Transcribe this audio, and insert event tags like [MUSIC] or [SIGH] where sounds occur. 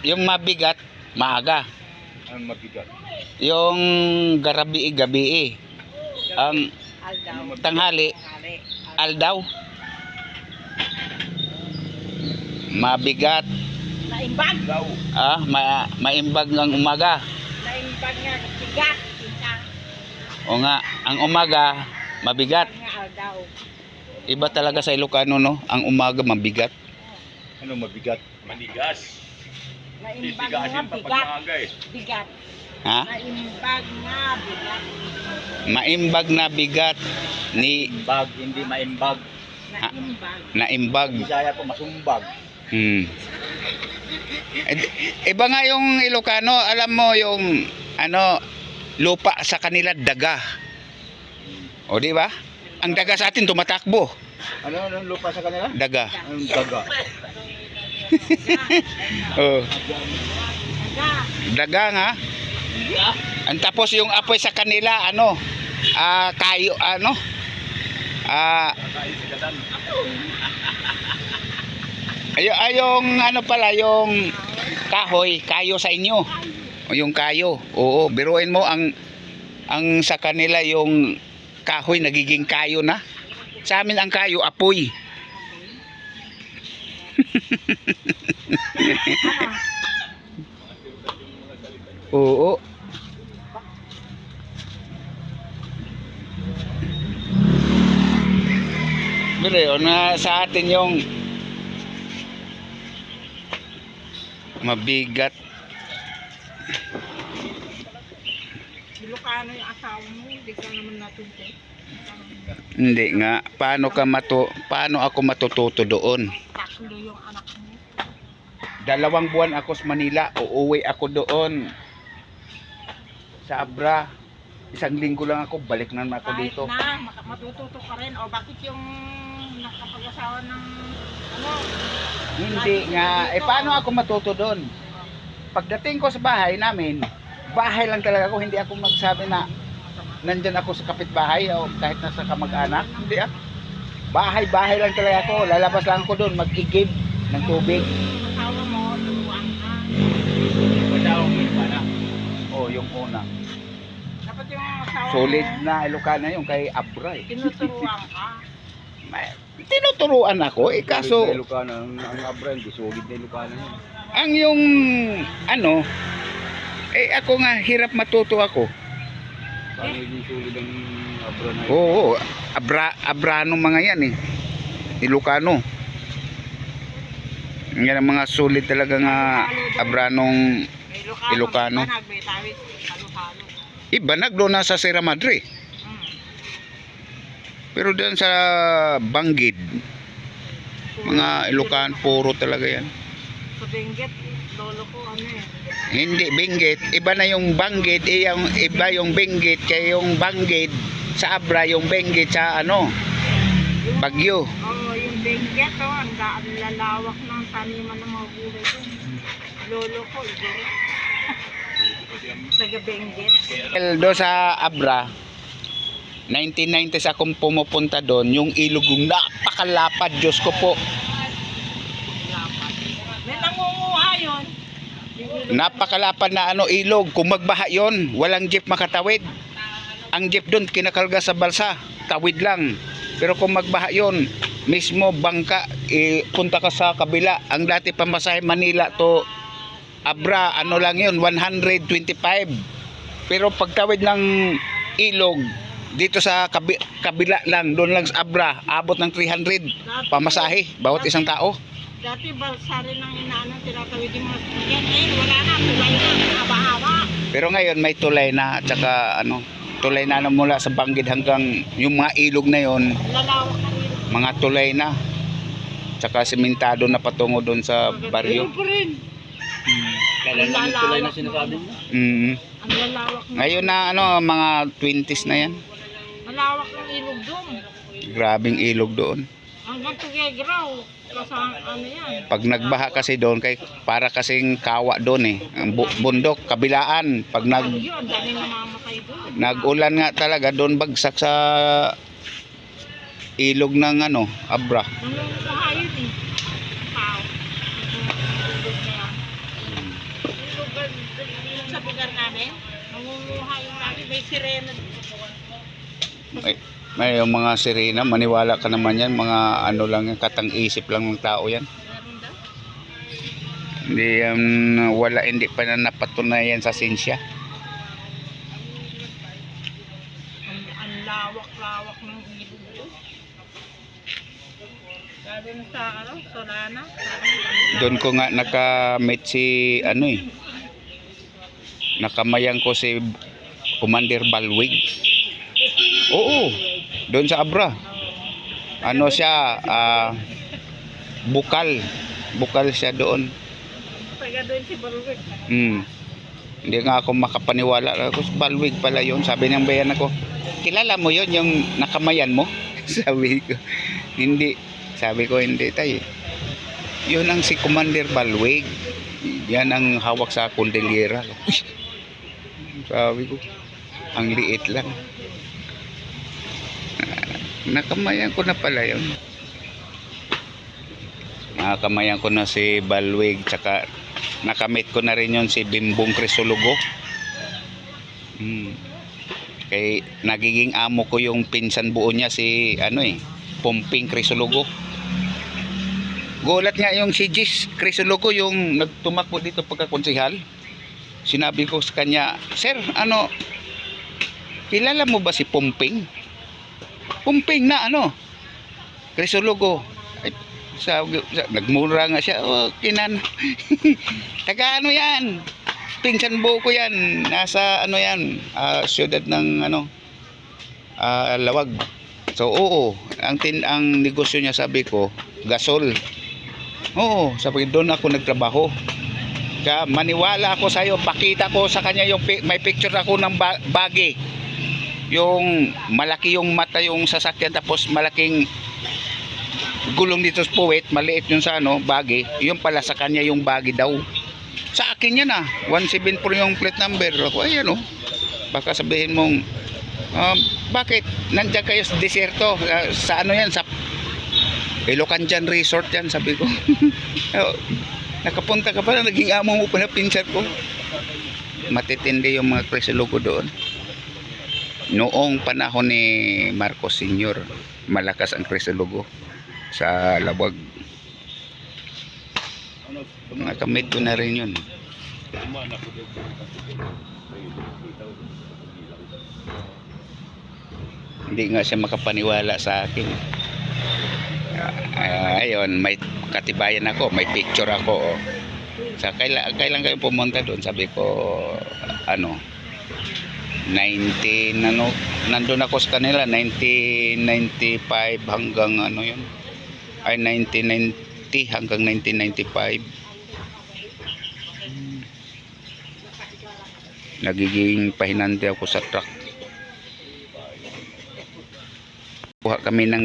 yung mabigat, maaga. Ang mabigat. Yung garabi gabi Ang Aldaw. tanghali, aldaw. Mabigat, Naimbag. Daw. ah, ma maimbag ng umaga. Naimbag nga. Kita. O nga, ang umaga, mabigat. Iba talaga sa Ilocano, no? Ang umaga, mabigat. Ano mabigat? Manigas. Naimbag nga bigat. eh. Bigat. Ha? Naimbag nga bigat. Maimbag na bigat ni Imbag, hindi maimbag. Naimbag. naimbag. Bisaya po masumbag. Hmm. Eh, Iba nga yung Ilocano, alam mo yung ano, lupa sa kanila daga. O di ba? Ang daga sa atin tumatakbo. Ano ano lupa sa kanila? Daga. Anong daga? [LAUGHS] Oh, Nga. daga nga. Ang tapos yung apoy sa kanila ano, ah kayo ano? Ah ay, ay, yung ano pala yung kahoy, kayo sa inyo. O yung kayo. Oo, biruin mo ang ang sa kanila yung kahoy nagiging kayo na. Sa amin ang kayo apoy. [LAUGHS] Oo. Bire, o na sa atin yung mabigat. Ilocano yung asawa mo. Hindi ka naman natuto. Hindi nga, paano ka matu paano ako matututo doon? Taklo yung anak mo. Dalawang buwan ako sa Manila, uuwi ako doon sa Abra. Isang linggo lang ako, balik na ako Kahit dito. na, maka- matututo ka rin. O bakit yung nakapag-asawa ng ano? Hindi nga, eh paano ako matuto doon? Pagdating ko sa bahay namin, bahay lang talaga ako, hindi ako magsabi na nandyan ako sa kapitbahay o kahit nasa kamag-anak. Hindi ah. Bahay-bahay lang talaga ako, lalabas lang ako doon, mag-igib ng tubig. Asawa mo, luluan ka. Mo na. Oh, yung una. Dapat yung asawa Solid mo, na Ilocana yung kay Abra eh. tinuturuan ka. [LAUGHS] Tinuturuan ako eh kaso Solid na. Ang, ang abra, hindi solid na Ilocano yun. ang yung ano eh ako nga hirap matuto ako. Paano solid ang abra na yun? Oo, Abra Abrano mga yan eh. Ilocano. Yan ang mga sulit talaga nga Abranong Ilocano. Tawid. Halo-halo. ibanag doon na sa Sierra Madre. Pero doon sa Banggid, mga Ilocano puro talaga yan. Sa Benguet, lolo ko ano eh. Hindi Benguet, iba na yung Banggid, eh, yung, iba yung Benguet kaya yung Banggid sa Abra yung Benguet sa ano, Bagyo. Oo, yung Benguet oh, ang da- ang lalawak ng taniman ng mga gulay. Lolo ko, igoro. [LAUGHS] Taga Benguet. Well, doon sa Abra, 1990s akong pumupunta doon, yung ilog yung napakalapad, Diyos ko po. Lapat. May nangunguha yun. Napakalapad na ano ilog, kung magbaha yon walang jeep makatawid. Ang jeep doon kinakalga sa balsa, tawid lang. Pero kung magbaha yon mismo bangka, eh, punta ka sa kabila. Ang dati pamasahe Manila to Abra, ano lang yun, 125. Pero pagtawid ng ilog, dito sa kabi- kabila lang, doon lang sa Abra, abot ng 300 pamasahe, bawat isang tao. Dati balsa rin ng inaano, tinatawid yung mga sasakyan. Ngayon, wala na, tulay na, haba-haba. Pero ngayon may tulay na at saka ano, tulay na na mula sa Banggid hanggang yung mga ilog na yon, Lalawak na mga tulay na. Tsaka simentado na patungo doon sa baryo. Pa rin. Kailan lang yung tulay na sinasabi mo? Mm. Ang lalawak na. Ngayon na ano, mga 20s na yan. Malawak ng ilog doon. Grabing ilog doon. Hanggang Tugegraw. Ano yan. Pag nagbaha kasi doon, kay, para kasing kawa doon eh. Ang bu- bundok, kabilaan. Pag nag, Ano nag-ulan nga talaga, doon bagsak sa ilog ng ano, Abra. Eh. Yan. lugar namin. Nangunguha yung lagi. May sirena. May, may yung mga sirena, maniwala ka naman yan, mga ano lang yan, katang-isip lang ng tao yan. Hindi yan, wala, hindi pa na napatunayan sa sinsya. Ang, lawak-lawak ng ilog doon. Sabi mo sa ano, Solana. Doon ko nga nakamit si, ano eh, nakamayang ko si Commander Balwig. Oo, doon sa Abra. Ano siya, ah, bukal. Bukal siya doon. Taga doon si Balwig. Hmm. Hindi nga ako makapaniwala. Ako, Balwig pala yun. Sabi ng bayan ako, kilala mo yun, yung nakamayan mo? [LAUGHS] Sabi ko, hindi. Sabi ko, hindi tayo. Yun ang si Commander Balwig. Yan ang hawak sa kondelyera. [LAUGHS] Sabi ko, ang liit lang. Nakamayan ko na pala yun. Nakamayan ko na si Balwig tsaka nakamit ko na rin yun si Bimbong Crisologo. Hmm. Kay nagiging amo ko yung pinsan buo niya si ano eh, Pumping Crisologo. Gulat nga yung si Jis Crisologo yung nagtumakbo dito pagkakonsihal. Sinabi ko sa kanya, Sir, ano, kilala mo ba si Pumping? Pumping na ano? Crisologo. Ay, sa, sa, nagmura nga siya, oh, kinan. [LAUGHS] Taga ano yan? Pinsan buo ko yan. Nasa ano yan, ah, syudad ng ano, ah, Lawag. So oo, ang tin ang negosyo niya sabi ko, gasol. Oo, sabi doon ako nagtrabaho. Kaya maniwala ako sa iyo, pakita ko sa kanya yung may picture ako ng ba-. Yung malaki yung mata yung sasakyan tapos malaking gulong dito sa puwet, maliit yun sa ano, bagi. Yung pala sa kanya yung bagi daw. Sa akin yan ah, 174 yung plate number. Ako, ay ano, baka sabihin mong, um, bakit nandiyan kayo sa desierto? Ah, sa ano yan, sa Ilocanjan Resort yan, sabi ko. [LAUGHS] Oh, Nakapunta ka pala, naging amo mo pa na pinsan ko. Matitindi yung mga kresilogo doon. Noong panahon ni Marcos Sr., malakas ang kresilogo sa Labag. Ano, Nakamit ko na rin yun. Hindi nga siya makapaniwala sa akin. Ah, ayun, may katibayan ako, may picture ako. Oh. Sa kailan, kailan kayo pumunta doon? Sabi ko, ano, 19, ano, nandun ako sa kanila, 1995 hanggang ano yun, ay 1990 hanggang 1995. Hmm. Nagiging pahinante ako sa truck. Kuha kami ng